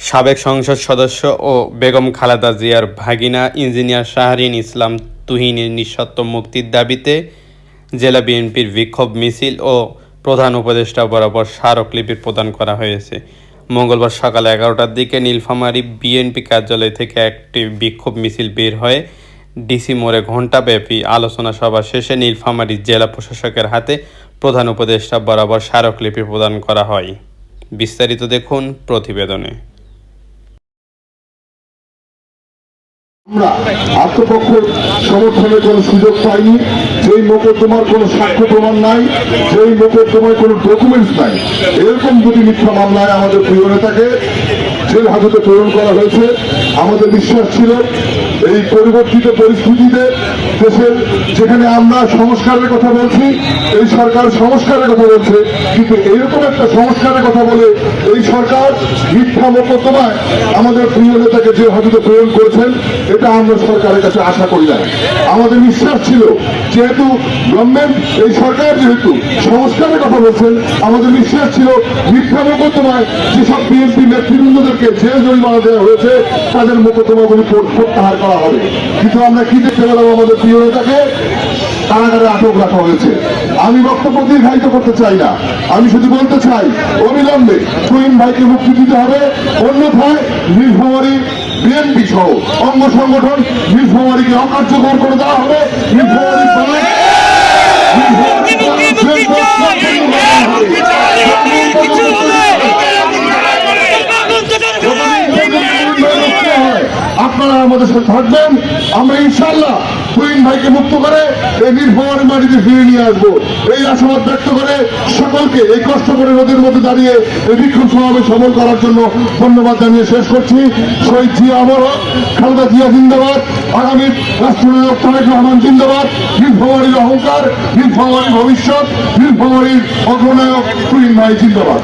সাবেক সংসদ সদস্য ও বেগম খালেদা জিয়ার ভাগিনা ইঞ্জিনিয়ার শাহরিন ইসলাম তুহিনের নিঃশর্ত মুক্তির দাবিতে জেলা বিএনপির বিক্ষোভ মিছিল ও প্রধান উপদেষ্টা বরাবর স্মারকলিপি প্রদান করা হয়েছে। মঙ্গলবার সকাল এগারোটার দিকে নীলফামারী বিএনপি কার্যালয় থেকে একটি বিক্ষোভ মিছিল বের হয়ে ডিসি মোড়ে ঘণ্টাব্যাপী আলোচনা সভা শেষে নীলফামারী জেলা প্রশাসকের হাতে প্রধান উপদেষ্টা বরাবর স্মারকলিপি প্রদান করা হয়। বিস্তারিত দেখুন প্রতিবেদনে। আত্মপক্ষ কোনো সুযোগ পাইনি। কোনো প্রমাণ নাই মোকদ্দমায় কোনো ডকুমেন্টস নাই। এরকম আমাদের প্রিয় নেতাকে জেল হাজতে প্রেরণ করা হয়েছে আমাদের বিশ্বাস ছিল এই পরিবর্তিত পরিস্থিতিতে দেশের যেখানে আমরা সংস্কারের কথা বলছি, এই সরকার সংস্কারের কথা বলছে। কিন্তু এইরকম একটা সংস্কারের কথা বলে এই সরকার মিথ্যা মোকদ্দমায় আমাদের প্রিয় নেতাকে যে হাজতে প্রেরণ করছেন, এটা আমরা সরকারের কাছে আশা করি না। আমাদের বিশ্বাস ছিল, যেহেতু গভর্নমেন্ট এই সরকার যেহেতু সংস্কারের কথা বলছেন, আমাদের বিশ্বাস ছিল মিথ্যা মোকদ্দমায় যেসব বিএনপি নেতৃবৃন্দদেরকে জেল জরিমানা দেওয়া হয়েছে তাদের মোকদ্দমাগুলি প্র- প্রত্যাহার করা হবে। কিন্তু আমরা কি দেখতে পেলাম আমাদের প্রিয় নেতাকে? কারাগারে আটক রাখা হয়েছে। আমি বক্তব্য দীর্ঘায়িত করতে চাই না। আমি শুধু বলতে চাই, অবিলম্বে তুহিন ভাইকে মুক্তি দিতে হবে। অন্যথায় নীলফামারী বিএনপি সহ অঙ্গ সংগঠন নীলফামারীকে অকার্যকর করে দেওয়া হবে। নীলফামারী আপনারা আমাদের সাথে থাকবেন। আমরা ইনশাল্লাহ কুইন ভাইকে মুক্ত করে এই নির্ভর মাটিতে ফিরে নিয়ে আসব। এই আশাবাদ ব্যক্ত করে সকলকে এই কষ্ট করে নদীর মধ্যে দাঁড়িয়ে এই বিক্ষোভ সমাবেশ সফল করার জন্য ধন্যবাদ জানিয়ে শেষ করছি। শহীদ জিয়া হোক, খালেদা জিয়া জিন্দাবাদ আগামী রাষ্ট্রনায়ক তারেক রহমান জিন্দাবাদ নীলফামারীর অহংকার নীলফামারীর ভবিষ্যৎ নীলফামারীর অগ্রনায়ক কুইন ভাই জিন্দাবাদ।